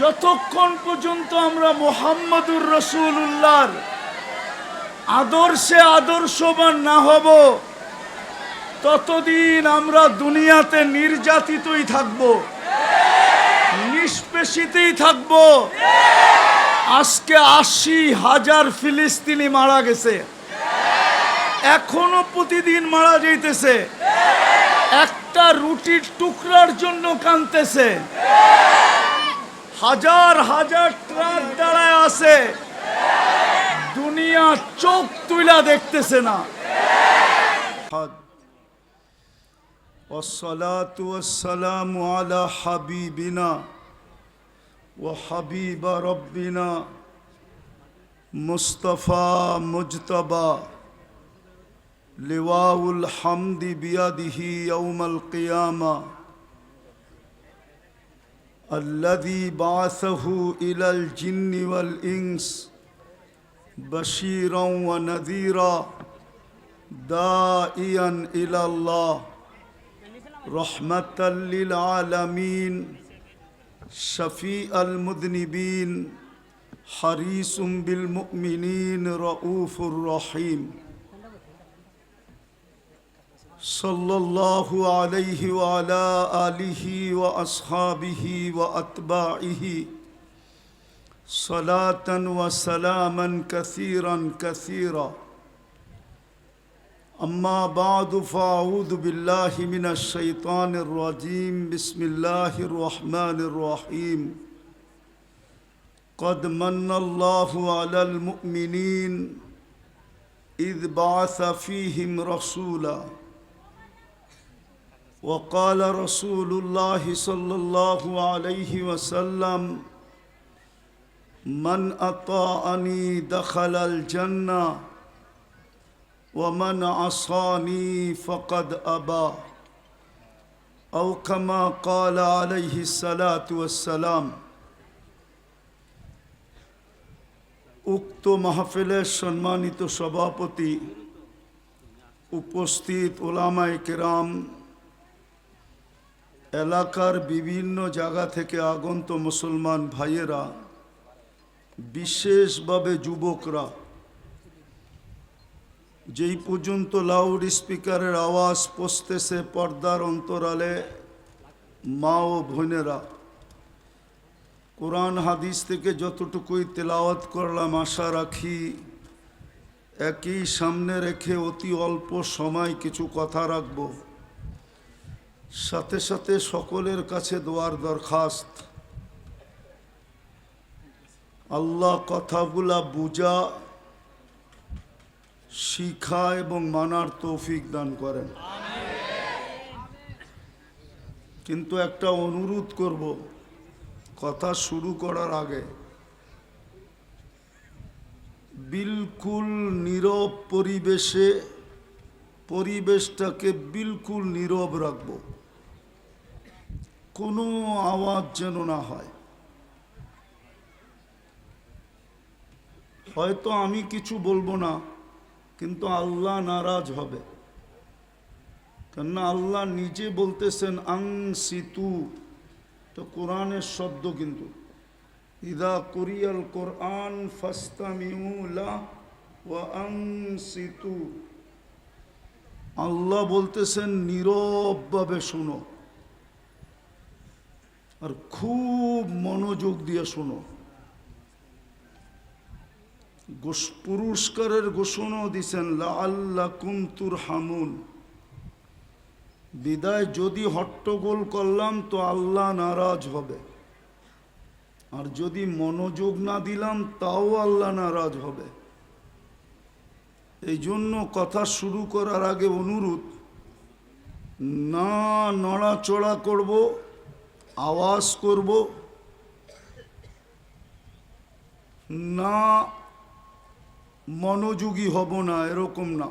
যতক্ষণ পর্যন্ত আমরা মোহাম্মদুর রসুল্লাহর আদর্শে আদর্শবান না হব, ততদিন আমরা দুনিয়াতে নির্যাতিতই থাকব, নিষ্পেষিতেই থাকব। আজকে আশি হাজার ফিলিস্তিনি মারা গেছে। এখনও প্রতিদিন মারা যাইতেছে। একটা রুটির টুকরার জন্য কানতেছে হাজার হাজার ট্রাক দাঁড়ায় আছে দুনিয়া চোখ তুইলা দেখতেছে না والصلاة والسلام على حبيبنا وحبيب ربنا مصطفى مجتبى لواء الحمد بيده يوم القيامة الذي بعثه إلى الجن والإنس بشيرا ونذيرا داعيا إلى الله رحمة للعالمين شفيع المذنبين حريص بالمؤمنين رؤوف رحيم. صلى الله عليه وعلى آله وأصحابه وأتباعه صلاة وسلاما كثيرا كثيرا. أما بعد فأعوذ بالله من الشيطان الرجيم. بسم الله الرحمن الرحيم. قد من الله على المؤمنين إذ بعث فيهم رسولا وقال رسول الله صلى الله عليه وسلم من أطاعني دخل الجنة ومن عصاني فقد أبى أو كما قال عليه الصلاة والسلام উক্ত মাহফিলের সম্মানিত সভাপতি উপস্থিত ওলামায় কেরাম এলাকার বিভিন্ন জায়গা থেকে আগন্ত মুসলমান ভাইয়েরা, বিশেষভাবে যুবকরা, যেই পর্যন্ত লাউড স্পিকারের আওয়াজ পৌঁছতেছে পর্দার অন্তরালে, মা ও বোনেরা, কোরআন হাদিস থেকে যতটুকুই তেলাওয়াত করলাম, আশা রাখি একই সামনে রেখে অতি অল্প সময় কিছু কথা রাখব। সাথে সাথে সকলের কাছে দোয়ার দরখাস্ত। আল্লাহ কথাগুলা বুঝা, শিখা এবং মানার তৌফিক দান করেন। কিন্তু একটা অনুরোধ করব, কথা শুরু করার আগে। বিলকুল নীরব পরিবেশে পরিবেশটাকে বিলকুল নীরব রাখব। কোনো আওয়াজ যেন না হয়। হয়তো আমি কিছু বলব না, কিন্তু আল্লাহ নারাজ হবে। কেননা আল্লাহ নিজে বলতেছেন, আং সিতু। তো কোরআনের শব্দ কিন্তু। ইদা কুরিয়াল কোরআন ফাস্তামিউলা ওয়া আং সিতু। আল্লাহ বলতেছেন, নীরবভাবে শোনো। আর খুব মনোযোগ দিয়ে শোনো। পুরস্কারের ঘোষণাও দিছেন আল্লাহ কুমতুর হামুন বিদায় যদি হট্টগোল করলাম তো আল্লাহ নারাজ হবে। আর যদি মনোযোগ না দিলাম তাও আল্লাহ নারাজ হবে। এই জন্য কথা শুরু করার আগে অনুরোধ, না নড়াচড়া করব, আওয়াজ করব, না মনোযোগী হব না, এরকম না।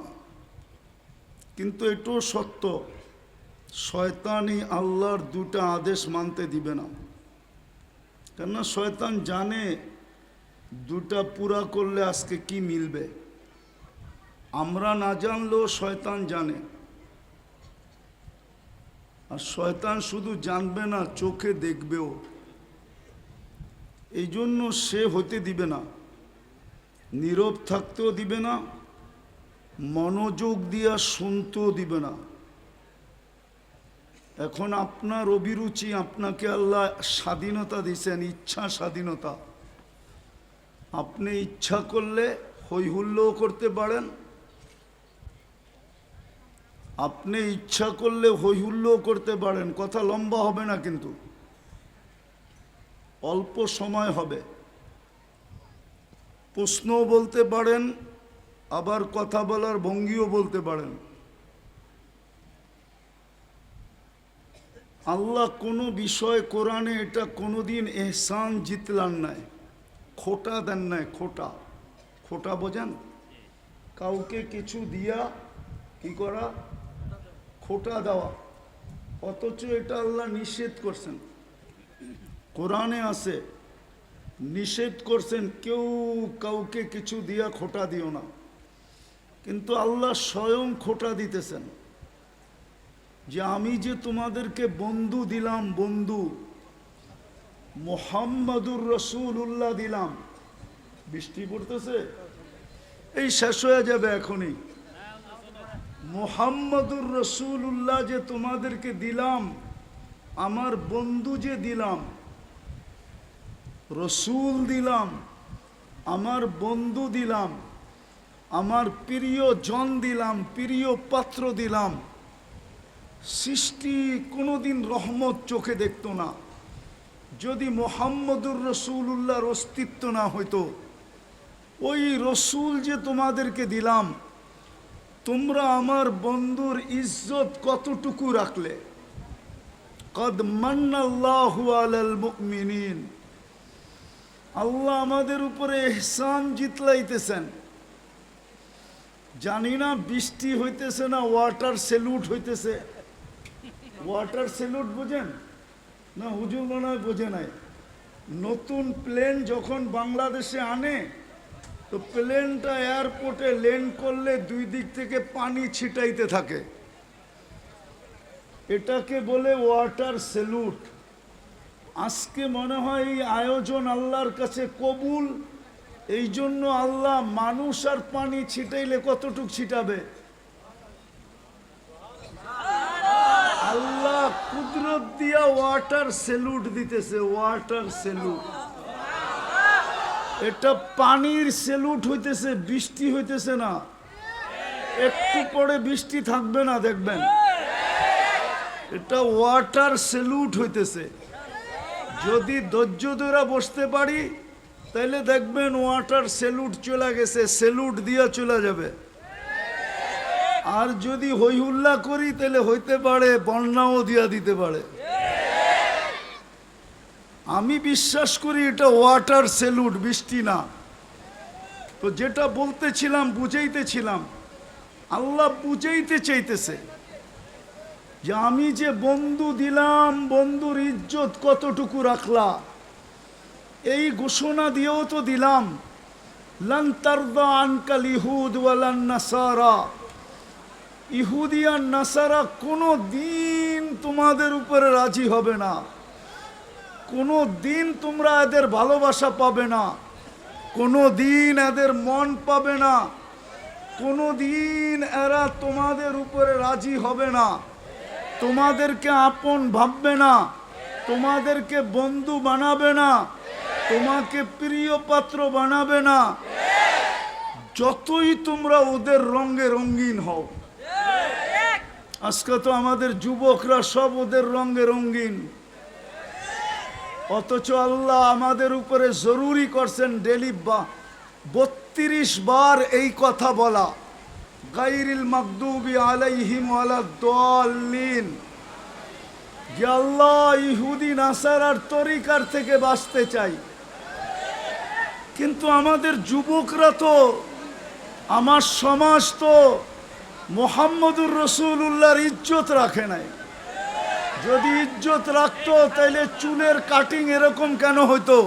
কিন্তু এটাও সত্য, শয়তানই আল্লাহর দুটা আদেশ মানতে দিবে না। কেননা শয়তান জানে দুটা পুরা করলে আজকে কি মিলবে। আমরা না জানলেও শয়তান জানে। আর শয়তান শুধু জানবে না, চোখে দেখবেও। এই জন্য সে হতে দিবে না। নীরব থাকতেও দিবে না, মনোযোগ দিয়া শুনতেও দিবে না। এখন আপনার অভিরুচি, আপনাকে আল্লাহ স্বাধীনতা দিয়েছেন ইচ্ছা স্বাধীনতা। আপনি ইচ্ছা করলে হই হুল্লোও করতে পারেন আপনি ইচ্ছা করলে হই হুল্লোও করতে পারেন, কথা লম্বা হবে না কিন্তু। অল্প সময় হবে। প্রশ্নও বলতে পারেন, আবার কথা বলার ভঙ্গিও বলতে পারেন। আল্লাহ কোনো বিষয় কোরআনে এটা কোনোদিন এহসান জিতলান নাই, খোটা দেন নাই, খোটা। খোটা বোঝেন? কাউকে কিছু দিয়া কি করা? খোটা দেওয়া। অথচ এটা আল্লাহ নিষেধ করছেন। কোরআনে আছে, নিষেধ করছেন, কেউ কাউকে কিছু দিয়া খোটা দিও না। কিন্তু আল্লাহ স্বয়ং খোটা দিতেছেন। যে আমি যে তোমাদেরকে বন্ধু দিলাম, বন্ধু, মোহাম্মদুর রসুল্লাহ দিলাম। বৃষ্টি পড়তেছে। এই শেষ হয়ে যাবে এখনই। মোহাম্মদুর রসুল্লাহ যে তোমাদেরকে দিলাম, আমার বন্ধু যে দিলাম, রসুল দিলাম, আমার বন্ধু দিলাম, আমার প্রিয় জন দিলাম, প্রিয় পাত্র দিলাম, সৃষ্টি কোনোদিন রহমত চোখে দেখতো না। যদি মোহাম্মদুর রসুল্লাহর অস্তিত্ব না হইতো, ওই রসুল যে তোমাদেরকে দিলাম তোমরা আমার বন্ধুর ইজ্জত কতটুকু রাখলে? কদ মান্নাল্লাহু আল্লাহ আমাদের উপরে এহসান জিতলাইতেছেন। জানি না বৃষ্টি হইতেছে না ওয়াটার সেলুট হইতেছে। ওয়াটার সেলুট বোঝেন? না হুজুর মনে হয় বোঝে নাই। নতুন প্লেন যখন বাংলাদেশে আনে তো প্লেনটা এয়ারপোর্টে ল্যান্ড করলে দুই দিক থেকে পানি ছিটাইতে থাকে। এটাকে বলে ওয়াটার সেলুট। আজকে মনে হয় এই আয়োজন আল্লাহর কাছে কবুল, এই জন্য আল্লাহ মানুষ আর পানি ছিটাইলে কতটুক ছিটাবে? আল্লাহ কুদরত দিয়া ওয়াটার সেলুট দিতেছে, ওয়াটার সেলুট। এটা পানির সেলুট হইতেছে, বৃষ্টি হইতেছে না। একটু পরে বৃষ্টি থাকবে না, দেখবেন। এটা ওয়াটার সেলুট হইতেছে। যদি ধৈর্য ধরে বসতে পারি, তাইলে দেখবেন ওয়াটার সেলুট চলে গেছে, সেলুট দিয়া চলে যাবে। আর যদি হইহুল্লা করি তাহলে হইতে পারে, বন্যাও দিয়া দিতে পারে। আমি বিশ্বাস করি এটা ওয়াটার সেলুট বৃষ্টি না। তো যেটা বলতেছিলাম, বুঝাইতেছিলাম, আল্লাহ বুঝাইতে চাইতেছে যে আমি যে বন্ধু দিলাম, বন্ধুর ইজ্জত কতটুকু রাখলা, এই ঘোষণা দিয়েও তো দিলাম, লান তারদা আনকাল ইহুদ নাসারা। ইহুদি নাসারা কোনো দিন তোমাদের উপরে রাজি হবে না। কোনো দিন তোমরা এদের ভালোবাসা পাবে না। কোনো দিন এদের মন পাবে না। কোনো দিন এরা তোমাদের উপরে রাজি হবে না। তোমাদেরকে আপন ভাববে না। তোমাদেরকে বন্ধু বানাবে না। তোমাকে প্রিয় পাত্র বানাবে না। যতই তোমরা ওদের রঙে রঙিন হও। আজকে তো আমাদের যুবকরা সব ওদের রঙে রঙিন। অথচ আল্লাহ আমাদের উপরে জরুরি করছেন ডেলি বা বত্রিশ বার এই কথা বলা। গাইরিল মাকদুবি আলাইহিম আলা দলিন যে আল্লাহ ইহুদি, নাসারার তরিকার থেকে বাঁচতে চাই। কিন্তু আমাদের যুবকরা তো, আমার সমাজ তো মোহাম্মদুর রসুল্লাহর ইজ্জত রাখে নাই। যদি ইজ্জত রাখতো, তাইলে চুলের কাটিং এরকম কেন হতো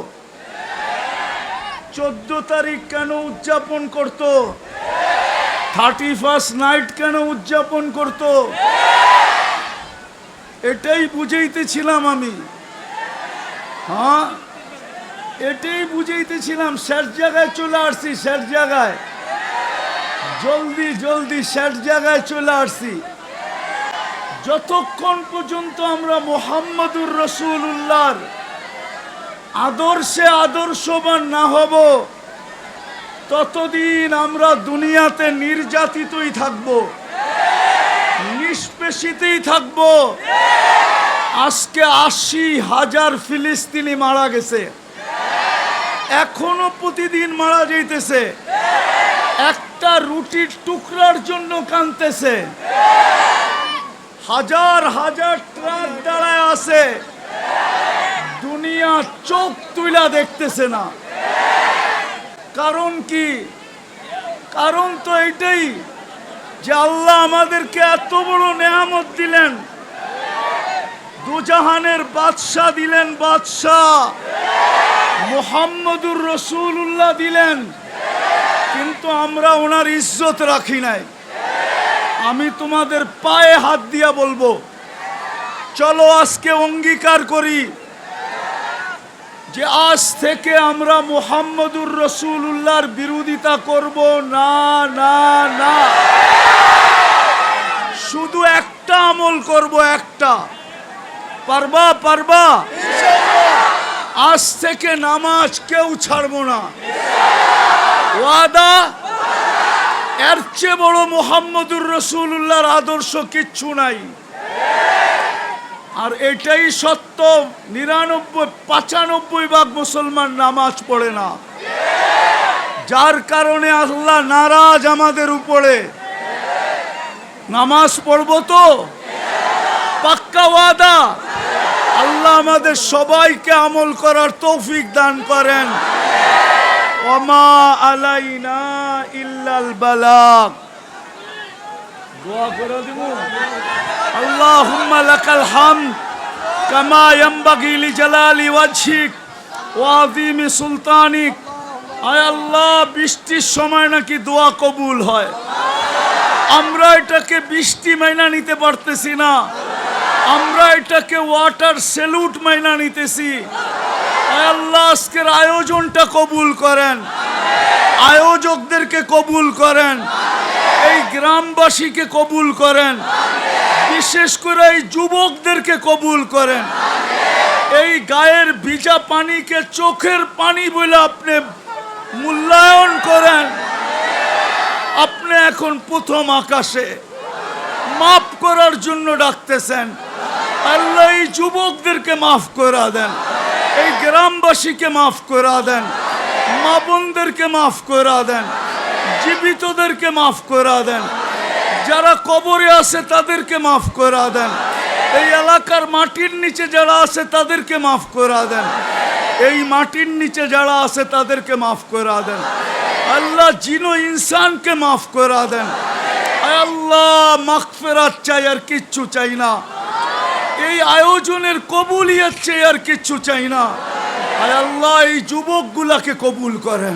চোদ্দ তারিখ কেন উদযাপন করত? থার্টি ফার্স্ট নাইট কেন উদযাপন করত? এটাই বুঝাইতেছিলাম আমি। হ্যাঁ? এটাই বুঝাইতেছিলাম। স্যার জায়গায় চলে আসছি, স্যার জায়গায়। জলদি জলদি, স্যার জায়গায় চলে আসছি। যতক্ষণ পর্যন্ত আমরা মোহাম্মদুর রসুল রসুল্লাহর আদর্শে আদর্শবান না হব, ততদিন আমরা দুনিয়াতে নির্যাতিতই থাকব, নিষ্পেষিতেই থাকব। আজকে আশি হাজার ফিলিস্তিনি মারা গেছে, এখনও প্রতিদিন মারা যাইতেছে, একটা রুটির টুকরার জন্য কানতেছে হাজার হাজার ট্রাক দাঁড়ায় আছে। দুনিয়া চোখ তুইলা দেখতেছে না। কারণ কি? কারণ তো এটাই যে আল্লাহ আমাদেরকে এত বড় নেয়ামত দিলেন। দুজাহানের বাদশাহ দিলেন বাদশাহ। মোহাম্মদুর রসুল্লাহ দিলেন। কিন্তু আমরা ওনার ইজ্জত রাখি নাই। আমি তোমাদের পায়ে হাত দিয়া বলব। চলো আজকে অঙ্গীকার করি যে আজ থেকে আমরা মোহাম্মদুর রসুল্লাহর বিরোধিতা করব। না না না। শুধু একটা আমল করব, একটা। পারবা পারবা? আজ থেকে নামাজ কেউ ছাড়বো না। ওয়াদা এর চেয়ে বড় মোহাম্মদুর রসুল্লাহর আদর্শ কিচ্ছু নাই। আর এটাই সত্য, নিরানব্বই, পঁচানব্বই ভাগ মুসলমান নামাজ পড়ে না। যার কারণে আল্লাহ নারাজ আমাদের উপরে। নামাজ পড়ব তো? পাক্কা ওয়াদা? আল্লাহ আমাদের সবাইকে আমল করার তৌফিক দান করেন। ওমা আলাইনা ইল্লাল বালাগ। দোয়া করে দিব। আল্লাহুম্মা লাকাল হামদ সুলতানিক। আয় আল্লাহ, বৃষ্টির সময় নাকি দোয়া কবুল হয়। আমরা এটাকে বৃষ্টি মাইনা নিতে পারতেছি না। আমরা এটাকে ওয়াটার সেলুট মাইনা নিতেছি। আল্লাহ আজকের আয়োজনটা কবুল করেন। আয়োজকদেরকে কবুল করেন। এই গ্রামবাসীকে কবুল করেন। বিশেষ করে এই যুবকদেরকে কবুল করেন। এই গায়ের ভিজা পানিকে চোখের পানি বলে আপনি মূল্যায়ন করেন। আপনি এখন প্রথম আকাশে। মাফ করার জন্য ডাকতেছেন। আল্লাহ এই যুবকদেরকে মাফ করা দেন। এই গ্রামবাসীকে মাফ করে দেন। মা বোনদেরকে মাফ করে দেন। জীবিতদেরকে মাফ করে দেন। যারা কবরে আছে তাদেরকে মাফ করে দেন। এই এলাকার মাটির নিচে যারা আছে তাদেরকে মাফ করে দেন। এই মাটির নিচে যারা আছে তাদেরকে মাফ করে দেন। আল্লাহ জিনো ইনসানকে মাফ করে দেন। আল্লাহ, মাগফিরাত চাই আর কিচ্ছু চাই না। এই আয়োজনের কবুলিয়ার চেয়ে আর কিচ্ছু চাই না। আল্লাহ এই যুবকগুলাকে কবুল করেন।